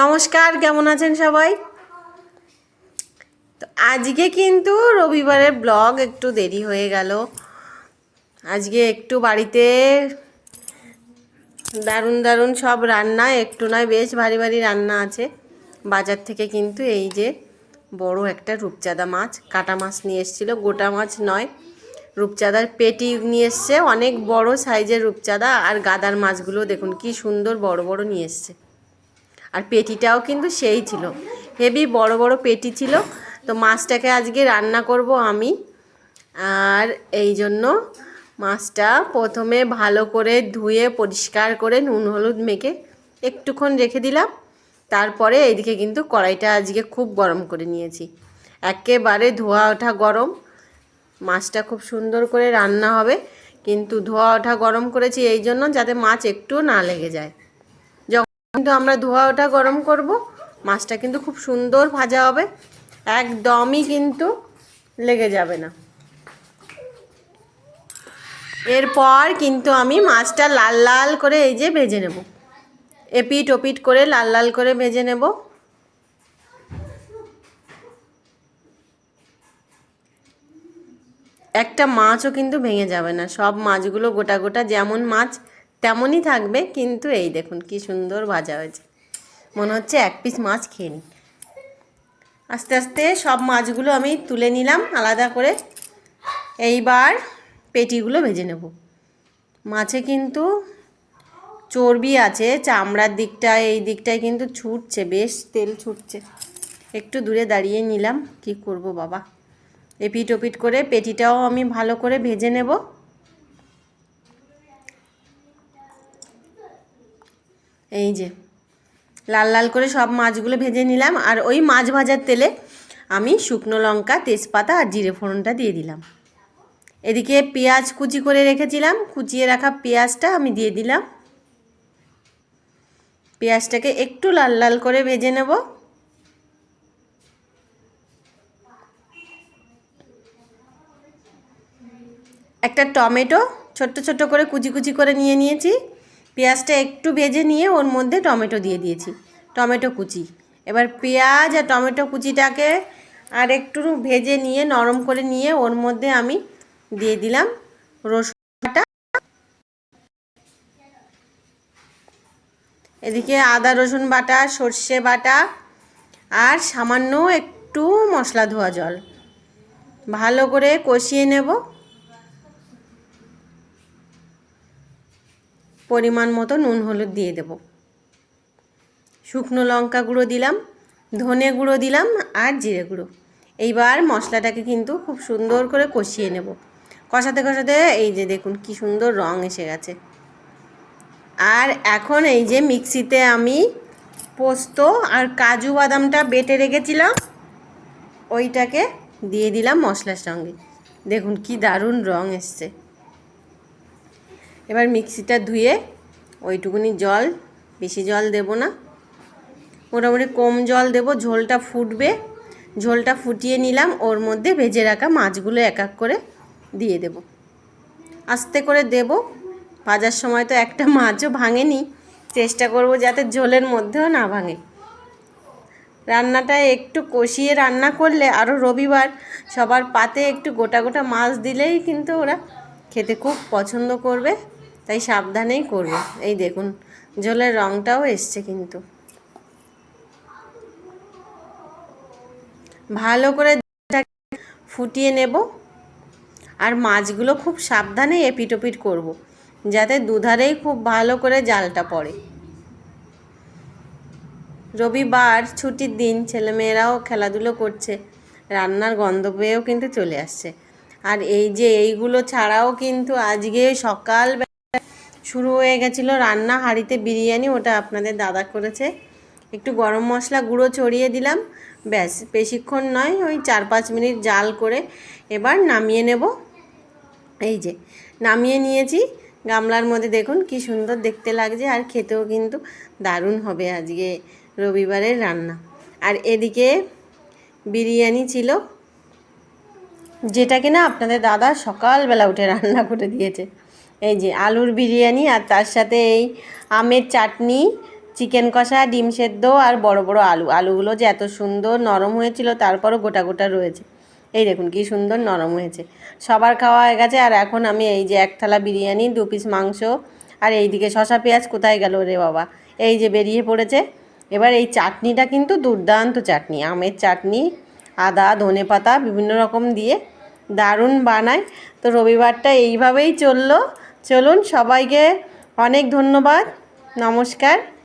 নমস্কার, কেমন আছেন সবাই? তো আজকে কিন্তু রবিবারের ব্লগ একটু দেরি হয়ে গেল। আজকে একটু বাড়িতে দারুণ দারুণ সব রান্না, একটু নয়, বেশ ভারী ভারী রান্না আছে। বাজার থেকে কিন্তু এই যে বড় একটা রূপচাঁদা মাছ, কাটা মাছ নিয়ে এসেছিল। গোটা মাছ নয়, রূপচাঁদার পেটি নিয়ে এসছে। অনেক বড় সাইজের রূপচাঁদা আর গাদার মাছগুলো দেখুন, কি সুন্দর বড় বড় নিয়ে এসছে। আর পেটিটাও কিন্তু সেই ছিল। হেভি বড় বড় পেটি ছিল। তো মাছটাকে আজকে রান্না করব আমি। আর এই জন্য মাছটা প্রথমে ভালো করে ধুয়ে, পরিষ্কার করে নুন, হলুদ মেখে একটুক্ষণ রেখে দিলাম। তারপরে এইদিকে কিন্তু কড়াইটা আজকে খুব গরম করে নিয়েছি। একেবারে ধোয়া ওঠা গরম। মাছটা খুব সুন্দর করে রান্না হবে। কিন্তু ধোয়া ওঠা গরম করেছি এই জন্য যাতে মাছ একটু না লেগে যায়। কিন্তু আমরা ধোয়া ওঠা গরম করব। মাছটা কিন্তু খুব সুন্দর ভাজা হবে। একদমই কিন্তু লেগে যাবে না। এরপর কিন্তু আমি মাছটা লাল লাল করে এই যে ভেজে নেব। এপিট ওপিট করে লাল লাল করে ভেজে নেব। একটা মাছও কিন্তু ভেঙে যাবে না। সব মাছগুলো গোটা গোটা যেমন মাছ তেমনই থাকবে, কিন্তু এই দেখুন কি সুন্দর ভাজা হয়েছে। মনে হচ্ছে এক পিস মাছ খেয়ে নিই। আস্তে আস্তে সব মাছগুলো আমি তুলে নিলাম আলাদা করে। এইবার পেটিগুলো ভেজে নেব। মাছে কিন্তু চর্বি আছে, চামড়ার দিকটায় এই দিকটায় কিন্তু ছুটছে, বেশ তেল ছুটছে। একটু দূরে দাঁড়িয়ে নিলাম, কি করব বাবা। এপিট ওপিট করে পেটিটাও আমি ভালো করে ভেজে নেব। এই যে, লাল লাল করে সব মাছগুলো ভেজে নিলাম আর ওই মাছ ভাজার তেলে আমি শুকনো লঙ্কা, তেজপাতা আর জিরে ফোড়নটা দিয়ে দিলাম। এদিকে পেঁয়াজ কুচি করে রেখেছিলাম, কুচিয়ে রাখা পেঁয়াজটা আমি দিয়ে দিলাম। পেঁয়াজটাকে একটু লাল লাল করে ভেজে নেব। একটা টমেটো ছোট্ট ছোট্ট করে কুচি কুচি করে নিয়ে নিয়েছি। পেঁয়াজটা একটু ভেজে নিয়ে ওর মধ্যে টমেটো দিয়ে দিয়েছি, টমেটো কুচি। এবার পেঁয়াজ আর টমেটো কুচিটাকে আর একটু ভেজে নিয়ে, নরম করে নিয়ে ওর মধ্যে আমি দিয়ে দিলাম রসুন বাটা এদিকে আদা, রসুন বাটা, সর্ষে বাটা আর সামান্য একটু মশলা ধোয়া জল। ভালো করে কষিয়ে নেব। পরিমাণ মতো নুন হলুদ দিয়ে দেব। শুকনো লঙ্কা গুঁড়ো দিলাম, ধনে গুঁড়ো দিলাম আর জিরে গুঁড়ো। এইবার মশলাটাকে কিন্তু খুব সুন্দর করে কষিয়ে নেব। কষাতে কষাতে এই যে দেখুন কি সুন্দর রং এসে গেছে। আর এখন এই যে মিক্সিতে আমি পোস্ত আর কাজু বাদামটা বেটে রেখেছিলাম, ওইটাকে দিয়ে দিলাম মশলার সঙ্গে। দেখুন কি দারুণ রং এসছে। এবার মিক্সিটা ধুয়ে ওইটুকুনি জল, বেশি জল দেব না। মোটামুটি কম জল দেব, ঝোলটা ফুটবে। ঝোলটা ফুটিয়ে নিলাম, ওর মধ্যে ভেজে রাখা মাছগুলো এক এক করে দিয়ে দেব। আস্তে করে দেব, ভাজার সময় তো একটা মাছও ভাঙেনি। চেষ্টা করব যাতে ঝোলের মধ্যেও না ভাঙে। রান্নাটা একটু কষিয়ে রান্না করলে আরও রবিবার সবার পাতে একটু গোটা গোটা মাছ দিলেই কিন্তু ওরা খেতে খুব পছন্দ করবে, তাই সাবধানেই করবে। এই দেখুন, জলের রঙটাও এসছে কিন্তু। ভালো করে ফুটিয়ে নেব, আর মাছগুলো খুব সাবধানে এপিটোপিট করব। যাতে দুধারেই খুব ভালো করে জালটা পড়ে। রবিবার ছুটির দিন, ছেলেমেয়েরাও খেলাধুলো করছে, রান্নার গন্ধ পেয়েও কিন্তু চলে আসছে। আর এই যে এইগুলো ছাড়াও কিন্তু আজকে সকাল শুরু হয়ে গেছিল রান্না, হাঁড়িতে বিরিয়ানি, ওটা আপনাদের দাদা করেছে। একটু গরম মশলা গুঁড়ো ছড়িয়ে দিলাম। ব্যাস, বেশিক্ষণ নয়, ওই চার পাঁচ মিনিট জাল করে এবার নামিয়ে নেব। এই যে, নামিয়ে নিয়েছি। গামলার মধ্যে দেখুন কি সুন্দর দেখতে লাগছে, আর খেতেও কিন্তু দারুণ হবে আজকে রবিবারের রান্না। আর এদিকে বিরিয়ানি ছিল। যেটা কিনা আপনাদের দাদা সকালবেলা উঠে রান্না করে দিয়েছে। এই যে আলুর বিরিয়ানি আর তার সাথে এই আমের চাটনি, চিকেন কষা, ডিম সেদ্ধ আর বড় বড় আলু। আলুগুলো যে এত সুন্দর নরম হয়েছিল, তারপরও গোটা গোটা রয়েছে। এই দেখুন কি সুন্দর নরম হয়েছে। সবার খাওয়া হয়ে গেছে আর এখন আমি এই যে এক থালা বিরিয়ানি, দু পিস মাংস আর এইদিকে শশা পেঁয়াজ কোথায় গেল রে বাবা? এই যে বেরিয়ে পড়েছে। এবার এই চাটনিটা কিন্তু দুর্দান্ত চাটনি। আমের চাটনি, আদা ধনে পাতা বিভিন্ন রকম দিয়ে দারুণ বানায়। তো রবিবারটা এইভাবেই চলল। চলুন সবাইকে অনেক ধন্যবাদ। নমস্কার।